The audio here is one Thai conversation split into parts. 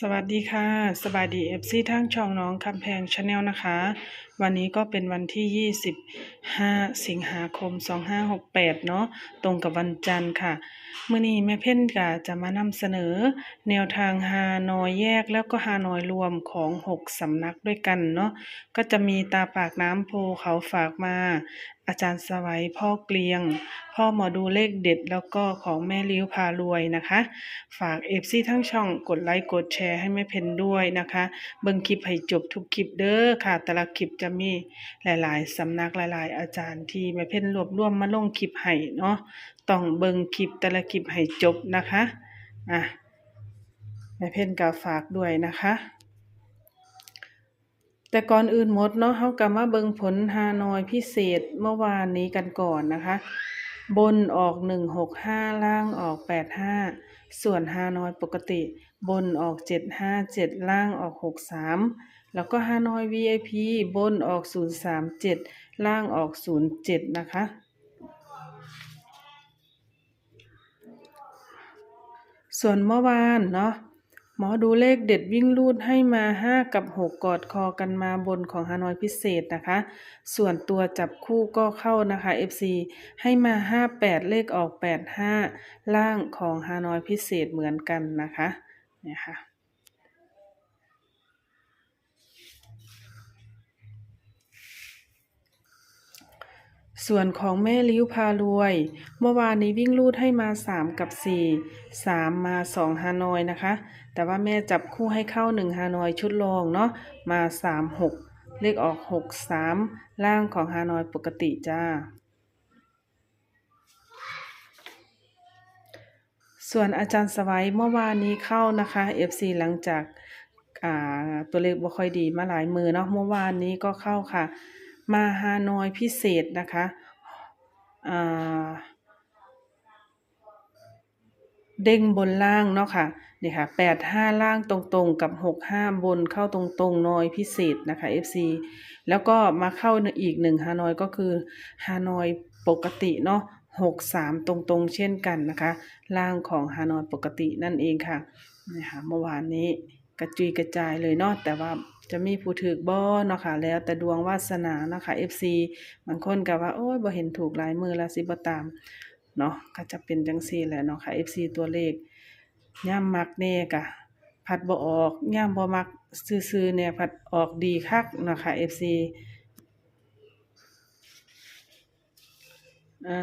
สวัสดีค่ะ สบายดีเอฟซีทั้งช่องน้องคำแพงชาแนลนะคะ วันนี้ก็เป็นวันที่ 25 สิงหาคม 2568 เนาะตรงกับวันจันทร์ค่ะมื่อนี้แม่เพ่นกะจะมานำเสนอ แนวทางฮานอยแยกแล้วก็ฮานอยรวมของ 6 สำนักด้วยกันเนาะก็จะมีตาปากน้ำโพเขาฝากมาอาจารย์สวัยพ่อเกลียง พ่อหมอดูเลขเด็ดแล้วก็ของแม่ลิ้วพารวยนะคะ ฝากเอฟซีทั้งช่องกดไลค์กดแชร์ให้แม่เพนด้วยนะคะ เบิ่งคลิปให้จบทุกคลิปเด้อค่ะ แต่ละคลิปจะมีหลาย ๆ สำนักหลาย ๆ อาจารย์ที่แม่เพนรวบรวมมาลงคลิปให้เนาะต้องเบิ่งคลิปแต่ละคลิปให้จบนะคะอะแม่เพนก็ฝากด้วยนะคะ แต่ก่อนอื่นหมดเนาะเฮาก็มาเบิงผลฮานอยพิเศษเมื่อวานนี้กันก่อนนะคะ บนออก165ล่างออก85ส่วนฮานอยปกติ บนออก757ล่างออก63แล้วก็ฮานอย VIP บนออก037ล่างออก07นย์เจ็ดนะคะส่วนเมื่อวานเนาะ มอดูเลขเด็ดวิ่งลูดให้มา 5 กับ 6 กอดคอกันมาบนของฮานอยพิเศษนะคะ ส่วนตัวจับคู่ก็เข้านะคะ FC ให้มา 58 เลขออก 85 ล่างของฮานอยพิเศษเหมือนกันนะคะเนี่ยค่ะ ส่วนของแม่ลิ้วพารวย เมื่อวานนี้วิ่งลูดให้มา 3 กับ 4 3 มา 2 ฮานอยนะคะ แต่ว่าแม่จับคู่ให้เข้า 1 ฮานอยชุดรองเนาะมา 3 6 เลขออก 6 3 ล่างของฮานอยปกติจ้า ส่วนอาจารย์สวัยเมื่อวานนี้เข้านะคะ FC หลังจากตัวเลขบ่ค่อยดีมาหลายมือเนาะเมื่อวานนี้ก็เข้าค่ะ มาฮานอยพิเศษนะคะเด้งบนล่างเนาะค่ะนี่ค่ะแปดห้าล่างตรงๆกับหกห้าบนเข้าตรงๆนอยพิเศษนะคะ FC แล้วก็มาเข้าอีกหนึ่งฮานอยก็คือฮานอยปกติเนาะหกสามตรงๆ เช่นกันนะคะ ล่างของฮานอยปกตินั่นเองค่ะนี่ค่ะเมื่อวานนี้กระจุยกระจายเลยเนาะแต่ว่า จะมีผู้ถือบ่เนาะค่ะแล้วแต่ดวงวาสนาเนาะค่ะ FC บางคนก็ว่าโอ้ยบ่เห็นถูกหลายมือแล้วสิบ่ตามเนาะก็จะเป็นจังซี่แหละเนาะค่ะ FC ตัวเลขย่ามมักแน่กะพัดบ่ออกย่าบ่มักซื่อๆเนี่ยพัดออกดีคักเนาะค่ะ FC อะ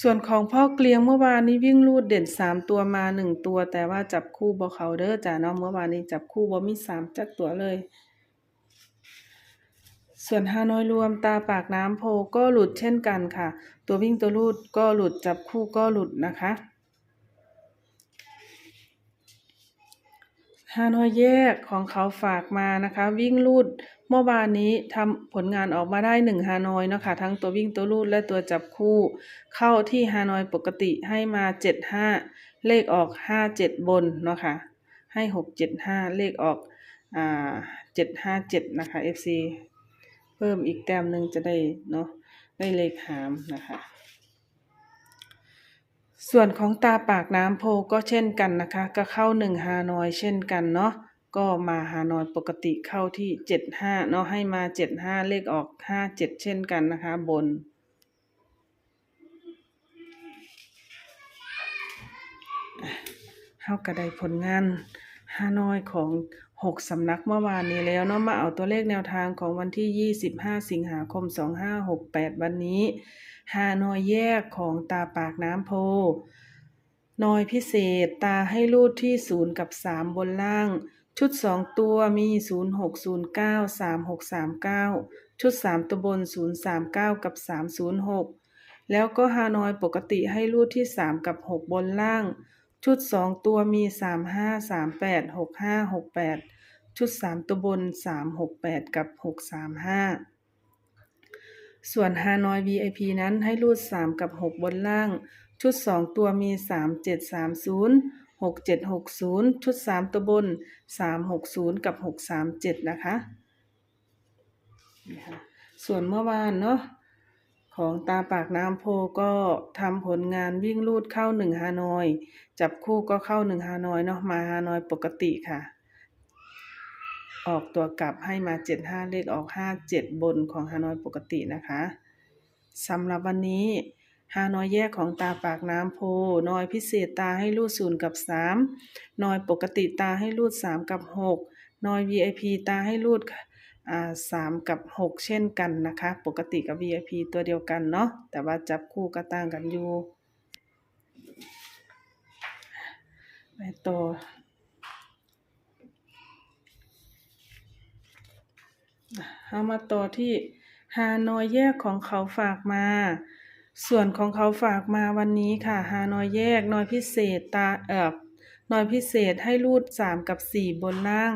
ส่วนของพ่อเกลียงเมื่อวานนี้วิ่งลูดเด่นสามตัวมาหนึ่งตัว แต่ว่าจับคู่บอเขาเด้อจ้ะเนาะเมื่อวานนี้จับคู่บอมีสามจักตัวเลย ส่วนฮานอยรวมตาปากน้ำโพก็หลุดเช่นกันค่ะ ตัววิ่งตัวลูดก็หลุดจับคู่ก็หลุดนะคะ ฮานอยแยกของเขาฝากมานะคะ วิ่งลูดเมื่อวานนี้ทำผลงานออกมาได้หนึ่งฮานอยเนาะค่ะทั้งตัววิ่งตัวลูดและตัวจับคู่ เข้าที่ฮานอยปกติให้มาเจ็ดห้าเลขออกห้าเจ็ดบนเนาะค่ะให้หกเจ็ดห้าเลขออกอ่าเจ็ดห้าเจ็ดนะคะ FC เพิ่มอีกแต้มหนึ่งจะได้เนาะได้เลขหามนะคะ ส่วนของตาปากน้ำโพก็เช่นกันนะคะ ก็เข้าหนึ่งฮานอยเช่นกันเนาะก็มาฮานอยปกติเข้าที่เจ็ดห้าเนาะให้มาเจ็ดห้าเลขออกห้าเจ็ดเช่นกันนะคะ บนเฮาก็ไดผลงานฮานอยของ6สำนักเมื่อวานนี้แล้วเนาะมาเอาตัวเลขแนวทางของวันที่25สิงหาคม2568วันนี้ ฮานอยแยกของตาปากน้ำโพ นอยพิเศษตาให้รูดที่0กับ3บนล่าง ชุด2ตัวมี0609 3639ชุด3ตัวบน039กับ306แล้วก็ฮานอยปกติให้รูดที่3กับ6บนล่าง ชุด2ตัวมี35 38 65 68ชุด3ตัวบน368กับ635ส่ ส่วนฮานอย VIP นั้นให้รูด 3 กับ 6 บนล่าง ชุด 2 ตัวมี 3730 6760 ชุด 3 ตัวบน 360 กับ 637 นะคะนี่ค่ะส่วนเมื่อวานเนาะของตาปากน้ำโพก็ทำผลงานวิ่งลูดเข้า1ฮานอย จับคู่ก็เข้า1ฮานอยเนาะมาฮานอยปกติค่ะ ออกตัวกลับให้มาเจ็ดห้าเลขออกห้าเจ็ดบนของฮานอยปกตินะคะสำหรับวันนี้ฮานอยแยกของตาปากน้ำโพนอยพิเศษตาให้รูดศูนย์กับสามนอยปกติตาให้รูดสามกับหกนอย VIP ตาให้รูดสามกับหกเช่นกันนะคะ ปกติกับ VIP ตัวเดียวกันเนาะแต่ว่าจับคู่ก็ต่างกันอยู่ไปต่อ เอามาต่อที่ฮานอยแยกของเขาฝากมา ส่วนของเขาฝากมาวันนี้ค่ะฮานอยแยกนอยพิเศษตาเอ่อนอยพิเศษให้รูดสามกับสี่บนล่าง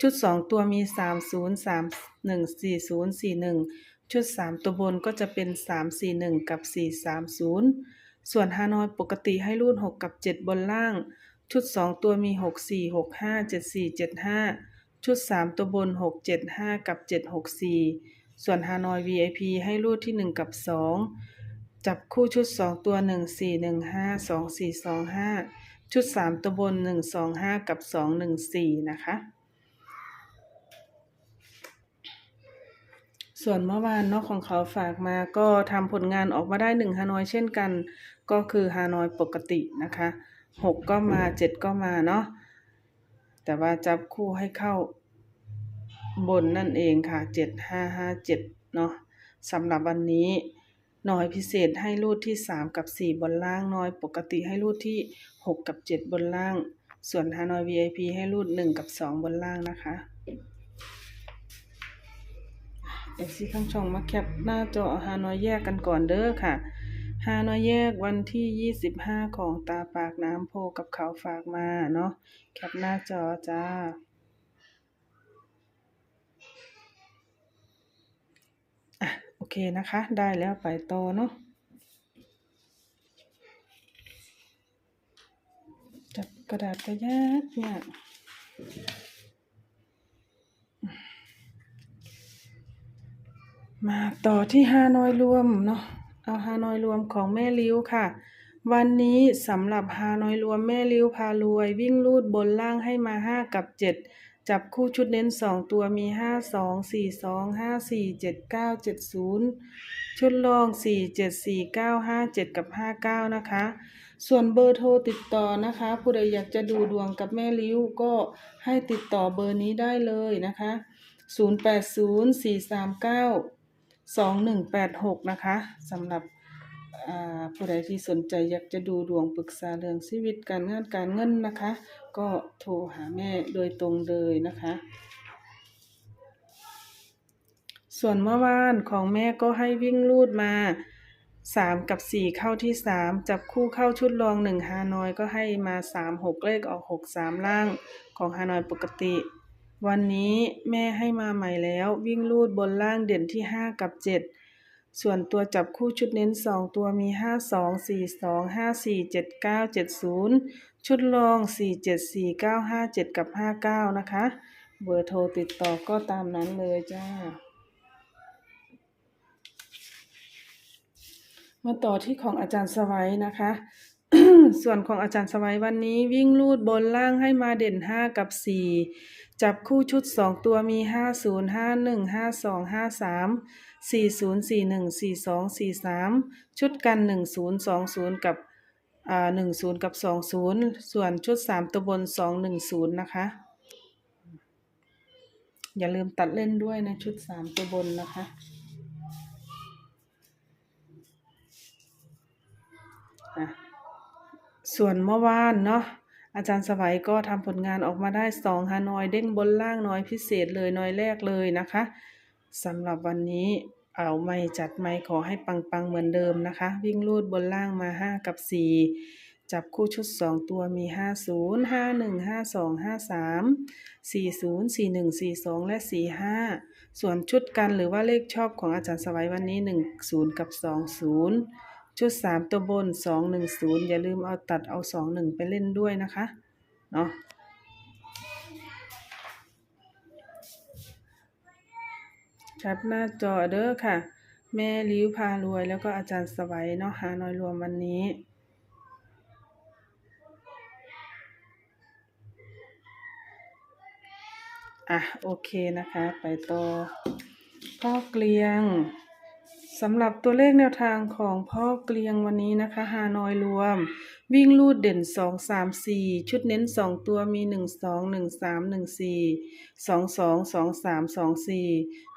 ชุดสองตัวมีสามศูนย์สามหนึ่งสี่ศูนย์สี่หนึ่งชุดสามตัวบนก็จะเป็นสามสี่หนึ่งกับสี่สามศูนย์ส่วนฮานอยปกติให้รูดหกกับเจ็ดบนล่าง ชุดสองตัวมีหกสี่หกห้าเจ็ดสี่เจ็ดห้า ชุด 3 ตัวบน 6 7 5 กับ 7 6 4 ส่วนฮานอย VIP ให้รูดที่ 1 กับ 2 จับคู่ชุด 2 ตัว 1 4 1 5 2 4 2 5 ชุด 3 ตัวบน 1 2 5 กับ 2 1 4 นะคะ ส่วนเมื่อวานเนาะของเขาฝากมาก็ทำผลงานออกมาได้ 1 ฮานอยเช่นกัน ก็คือฮานอยปกตินะคะ 6 ก็มา 7 ก็มาเนาะ แต่ว่าจับคู่ให้เข้าบนนั่นเองค่ะเจ็ดห้าห้าเจ็ดเนาะสำหรับวันนี้น่อยพิเศษให้รูดที่สามกับสี่บนล่างน้อยปกติให้รูดที่หกกับเจ็ดบนล่าง ส่วนฮานอย VIP ให้รูดหนึ่งกับสองบนล่างนะคะเอซี่ข้างช่องมาแคปหน้าจอฮานอยแยกกันก่อนเด้อค่ะ ฮานอยแยกวันที่ 25 ของตาปากน้ำโพกับเขาฝากมาเนาะแคปหน้าจอจ้า อะ โอเคนะคะ ได้แล้วไปต่อเนาะจับกระดาษกระยากยากมาต่อที่ฮานอยรวมเนาะ เอาฮานอยรวมของแม่ลิ้วค่ะ วันนี้สำหรับฮานอยรวมแม่ลิ้วพารวย วิ่งลูดบนล่างให้มาห้ากับเจ็ดจับคู่ชุดเน้นสองตัวมีห้าสองสี่สองห้าสี่เจ็ดเก้าเจ็ดศูนย์ชุดรองสี่เจ็ดสี่เก้าห้าเจ็ดกับห้าเก้านะคะ ส่วนเบอร์โทรติดต่อนะคะ ผู้ใดอยากจะดูดวงกับแม่ลิ้วก็ให้ติดต่อเบอร์นี้ได้เลยนะคะศูนย์แปดศูนย์ สองหนึ่งแปดหกนะคะสำหรับผู้ใดที่สนใจอยากจะดูดวงปรึกษาเรื่องชีวิตการงานการเงินนะคะ ก็โทรหาแม่โดยตรงเลยนะคะ ส่วนเมื่อวานของแม่ก็ให้วิ่งลูดมาสามกับสี่เข้าที่สามจับคู่เข้าชุดรองหนึ่งฮานอยก็ให้มาสามหกเลขออกหกสามล่างของฮานอยปกติ วันนี้แม่ให้มาใหม่แล้ววิ่งลูดบนล่างเด่นที่ห้ากับเจ็ดส่วนตัวจับคู่ชุดเน้นสองตัวมีห้าสองสี่สองห้าสี่เจ็ดเก้าเจ็ดศูนย์ชุดรองสี่เจ็ดสี่เก้าห้าเจ็ดกับห้าเก้านะคะ เบอร์โทรติดต่อก็ตามนั้นเลยจ้า มาต่อที่ของอาจารย์สวัยนะคะ ส่วนของอาจารย์สวัยวันนี้วิ่งลูดบนล่างให้มาเด่นห้ากับสี่ จับคู่ชุดสองตัวมีห้าศูนย์ห้าหนึ่งห้าสองห้าสามสี่ศูนย์สี่หนึ่งสี่สองสี่สามชุดกันหนึ่งศูนย์สองศูนย์กับอ่าหนึ่งศูนย์กับสองศูนย์ส่วนชุดสามตัวบนสองหนึ่งศูนย์นะคะ อย่าลืมตัดเล่นด้วยนะชุดสามตัวบนนะคะส่วนเมื่อวานเนาะ อาจารย์สวัยก็ทำผลงานออกมาได้สองฮานอยเด้งบนล่างน้อยพิเศษเลยน้อยแรกเลยนะคะสำหรับวันนี้เอาไม่จัดไม่ขอให้ปังๆเหมือนเดิมนะคะ วิ่งลูดบนล่างมาห้ากับสี่จับคู่ชุดสองตัวมีห้าศูนย์ห้าหนึ่งห้าสองห้าสามสี่ศูนย์สี่หนึ่งสี่สองและสี่ห้าส่วนชุดกันหรือว่าเลขชอบของอาจารย์สวัยวันนี้หนึ่งศูนย์กับสองศูนย์ ชุดสามตัวบนสองหนึ่งศูนย์อย่าลืมเอาตัดเอาสองหนึ่งไปเล่นด้วยนะคะ เนาะแคปหน้าจอเด้อค่ะ แม่ลิ้วพารวยแล้วก็อาจารย์สวัยเนาะหาหน้อยรวมวันนี้ออะ โอเคนะคะ ไปต่อพ่อเกลียง สำหรับตัวเลขแนวทางของพ่อเกลียงวันนี้นะคะฮานอยรวม วิ่งลูดเด่นสองสามสี่ชุดเน้นสองตัวมีหนึ่งสองหนึ่งสามหนึ่งสี่สองสองสองสามสองสี่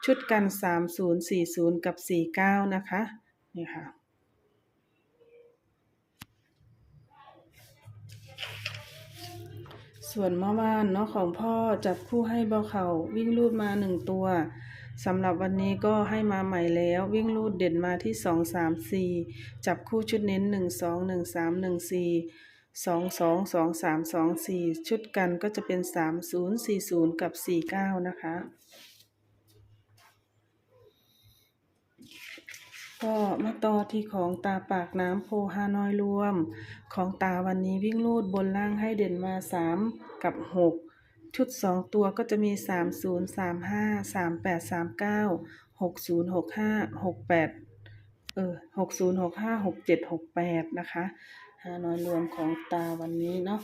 ชุดกันสามศูนย์สี่ศูนย์กับสี่เก้านะคะ นี่ค่ะส่วนเมื่อวานเนาะของพ่อจับคู่ให้เบาเขาวิ่งลูดมาหนึ่งตัว สำหรับวันนี้ก็ให้มาใหม่แล้ววิ่งลูดเด่นมาที่สองสามสี่จับคู่ชุดเน้นหนึ่งสองหนึ่งสามหนึ่งสี่สองสองสองสามสองสี่ชุดกันก็จะเป็นสามศูนย์สี่ศูนย์กับสี่เก้านะคะ ก็มาต่อที่ของตาปากน้ำโพฮานอยรวม ของตาวันนี้วิ่งลูดบนล่างให้เด่นมาสามกับหก ชุดสองตัวก็จะมีสามศูนย์สามห้าสามแปดสามเก้าหกศูนย์หกห้าหกแปดเออหกศูนย์หกห้าหกเจ็ดหกแปดนะคะฮานอยรวมของตาวันนี้เนาะ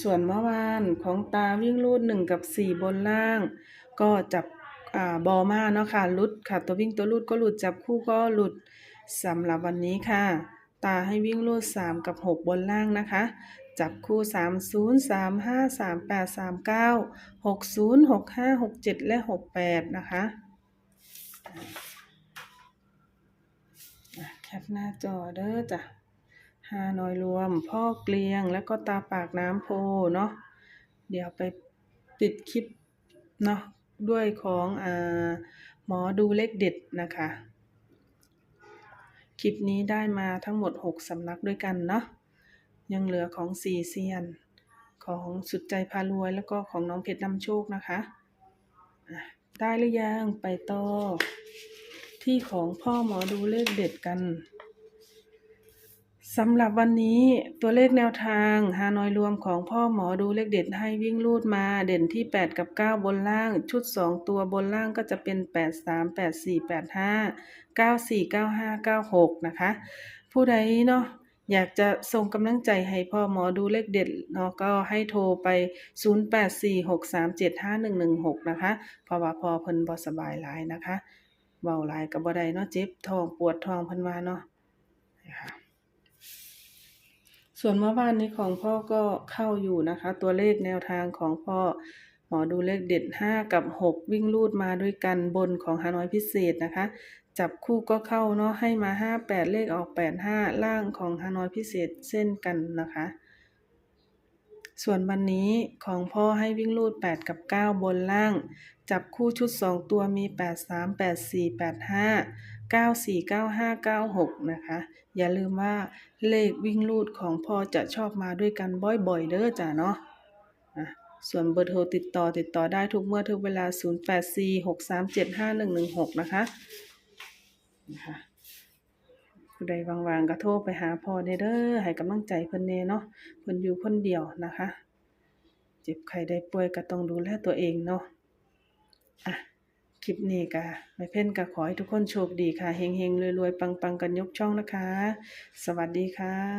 ส่วนเมื่อวานของตาวิ่งลูดหนึ่งกับสี่บนล่าง ก็จับอ่าบอมาเนาะค่ะหลุดค่ะ ตัววิ่งตัวลูดก็หลุดจับคู่ก็หลุดสำหรับวันนี้ค่ะ ตาให้วิ่งลูดสามกับหกบนล่างนะคะ จับคู่สามศูนย์สามห้าสามแปดสามเก้าหกศูนย์หกห้าหกเจ็ดและหกแปดนะคะแคปหน้าจอเด้อจ้ะฮานอยรวม พ่อเกลียง แล้วก็ตาปากน้ำโพเนาะเดี๋ยวไปปิดคลิปเนาะด้วยของอ่าหมอดูเลขเด็ดนะคะ คลิปนี้ได้มาทั้งหมด 6 สำนักด้วยกันเนาะยังเหลือของสี่เซียน ของสุดใจพารวยแล้วก็ของน้องเพชรนำโชคนะคะได้หรือยังไปต่อที่ของพ่อหมอดูเลขเด็ดกัน สำหรับวันนี้ตัวเลขแนวทางฮานอยรวมของพ่อหมอดูเลขเด็ดให้วิ่งลูดมาเด่นที่ 8 กับ 9 บนล่าง ชุด 2 ตัวบนล่างก็จะเป็น 8 3 8 4 8 5 9 4 9 5 9 6 นะคะ ผู้ใดเนาะอยากจะส่งกำลังใจให้พ่อหมอดูเลขเด็ดเนาะก็ให้โทรไป 0846375116 นะคะเพราะว่าพอเพิ่นบ่สบายหลายนะคะเว้าหลายก็บ่ได้เนาะเจ็บท้องปวดท้องเพิ่นว่าเนาะนะคะ ส่วนเมื่อวานนี้ของพ่อก็เข้าอยู่นะคะ ตัวเลขแนวทางของพ่อหมอดูเลขเด็ด 5 กับ 6 วิ่งลูดมาด้วยกันบนของฮานอยพิเศษนะคะ จับคู่ก็เข้าเนาะให้มา 5 8 เลขออก 8 5 ล่างของฮานอยพิเศษเส้นกันนะคะ ส่วนวันนี้ของพ่อให้วิ่งลูด 8 กับ 9 บนล่าง จับคู่ชุด 2 ตัวมี 8 3 8 9 4 9 5 9 6 นะคะ อย่าลืมว่าเลขวิ่งลูดของพ่อจะชอบมาด้วยกันบ่อยๆ เด้อจ้ะเนาะส่วนเบอร์โทรติดต่อติดต่อได้ทุกเมื่อทุกเวลา 0846375116 นะคะนะคะผู้ใดวางๆก็โทรไปหาพ่อเด้อให้กำลังใจเพิ่นแน่เนาะเพิ่นอยู่คนเดียวนะคะ เจ็บไข้ได้ป่วยก็ต้องดูแลตัวเองเนาะอะ ลิปนี้ก็ไม่เพ่นก็ขอให้ทุกคนโชคดีค่ะ เฮงเฮงรวยรวยปังปังกันยกช่องนะคะ สวัสดีค่ะ